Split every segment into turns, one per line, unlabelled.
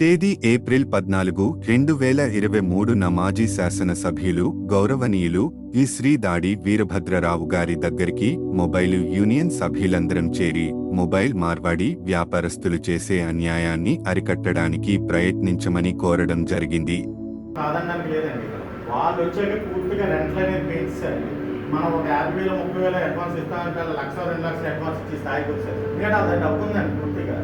తేదీ ఏప్రిల్ పద్నాలుగు రెండు వేల ఇరవై మూడున మాజీ శాసనసభ్యులు గౌరవనీయులు ఈ శ్రీ దాడి వీరభద్రరావు గారి దగ్గరికి మొబైల్ యూనియన్ సభ్యులందరం చేరి మొబైల్ మార్వాడి వ్యాపారస్తులు చేసే అన్యాయాన్ని అరికట్టడానికి ప్రయత్నించమని కోరడం జరిగింది.
వాళ్ళు వచ్చాక పూర్తిగా రెంట్లు అనేది పెంచారు మనం ఒక యాభై వేల ముప్పై వేల అడ్వాన్స్ ఇస్తామంటే లక్ష రెండు లక్షల అడ్వాన్స్ ఇచ్చి స్థాయికి వచ్చారు. ఎందుకంటే అది డబ్బు ఉందండి పూర్తిగా.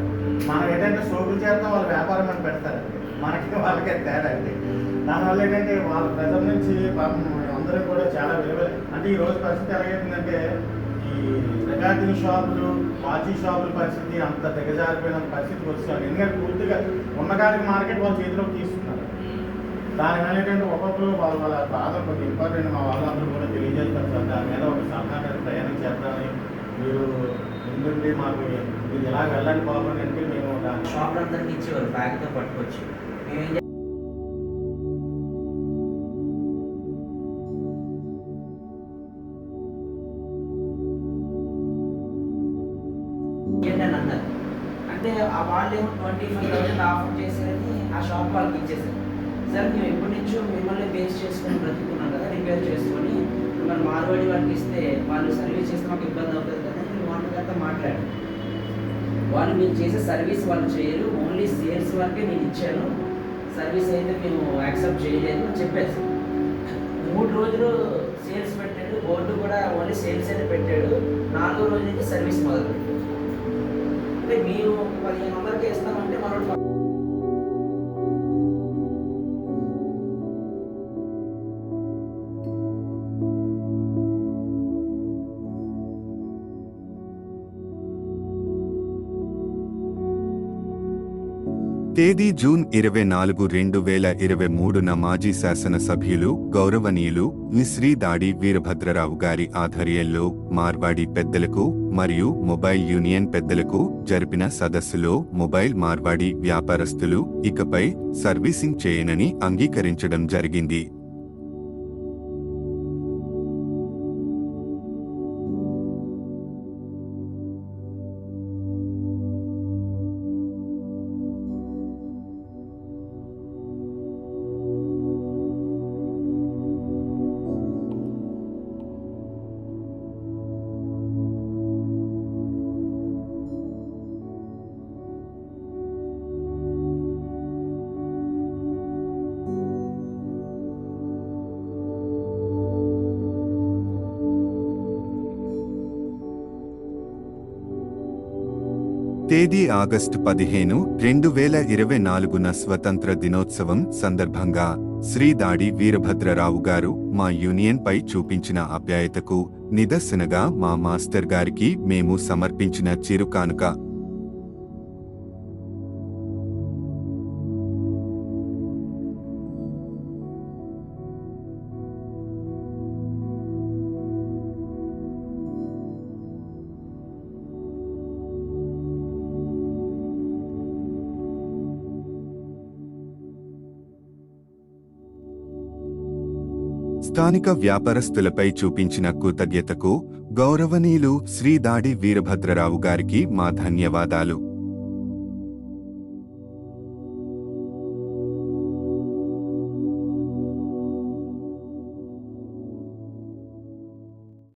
మనం ఏంటంటే సోకులు చేస్తాం వాళ్ళు వ్యాపారం అని పెడతారండి మనకి వాళ్ళకే తేడా అండి దానివల్ల ఏంటంటే వాళ్ళ ప్రజల నుంచి పాపం అందరూ కూడా చాలా విలువ అంటే ఈ రోజు పరిస్థితి ఎలాగైతుందంటే ఈ రికార్డింగ్ షాపులు వాచీ షాపుల పరిస్థితి అంత దిగజారిపోయిన పరిస్థితి వస్తుంది. ఎందుకంటే పూర్తిగా ఉన్నకాడికి మార్కెట్ వాళ్ళ చేతిలోకి తీసుకున్నారు దానివల్ల ఏంటంటే ఒక్కొక్కరు వాళ్ళ వాళ్ళ బాధ కొంచెం ఇంపార్టెంట్ మా వాళ్ళందరూ కూడా తెలియజేస్తారు. సార్ దాని మీద ఒక సలహాగా ప్రయాణం చేద్దామని మీరు ఎందుకంటే మాకు ఇది ఎలా వెళ్ళండి బాబు అని అంటే మేము ఒక
షాప్ అందరికి ఇచ్చేవారు బ్యాగ్తో పట్టుకొచ్చి. మేము అన్నారు అంటే ఆ వాళ్ళు ఏమో ట్వంటీ ఫైవ్ థౌసండ్ ఆఫర్ చేశారని ఆ షాప్ వాళ్ళకి ఇచ్చేసారు సార్ మేము ఎప్పటి నుంచో మిమ్మల్ని బేస్ చేసుకొని బ్రతుకున్నాం కదా రిపేర్ చేసుకొని. మిమ్మల్ని మార్వాడి వాళ్ళకి ఇస్తే వాళ్ళు సర్వీస్ చేస్తే మాకు ఇబ్బంది అవుతుంది కదా. నేను మాట్లాడు. వాళ్ళు మీరు చేసే సర్వీస్ వాళ్ళు చేయరు. ఓన్లీ సేల్స్ వరకే నేను ఇచ్చాను. సర్వీస్ అయితే మేము యాక్సెప్ట్ చేయలేదు అని చెప్పేసి మూడు రోజులు సేల్స్ పెట్టాడు. బోర్డు కూడా ఓన్లీ సేల్స్ అయితే పెట్టాడు. నాలుగో రోజు నుంచి సర్వీస్ మొదలు పెట్టాడు అంటే మీరు పదిహేను వందలకి ఇస్తామంటే మరో
తేదీ జూన్ ఇరవై నాలుగు రెండు వేల ఇరవై మూడున మాజీ శాసనసభ్యులు గౌరవనీయులు నిశ్రీ దాడి వీరభద్రరావు గారి ఆధ్వర్యంలో మార్వాడి పెద్దలకు మరియు మొబైల్ యూనియన్ పెద్దలకు జరిపిన సదస్సులో మొబైల్ మార్వాడి వ్యాపారస్తులు ఇకపై సర్వీసింగ్ చేయనని అంగీకరించడం జరిగింది. తేదీ ఆగస్టు పదిహేను రెండు వేల ఇరవై నాలుగున స్వతంత్ర దినోత్సవం సందర్భంగా శ్రీ దాడి వీరభద్రరావు గారు మా యూనియన్ పై చూపించిన ఆప్యాయతకు నిదర్శనగా మా మాస్టర్ గారికి మేము సమర్పించిన చిరుకానుక స్థానిక వ్యాపారస్తులపై చూపించిన కృతజ్ఞతకు గౌరవనీయులు శ్రీ దాడి వీరభద్రరావు గారికి మా ధన్యవాదాలు.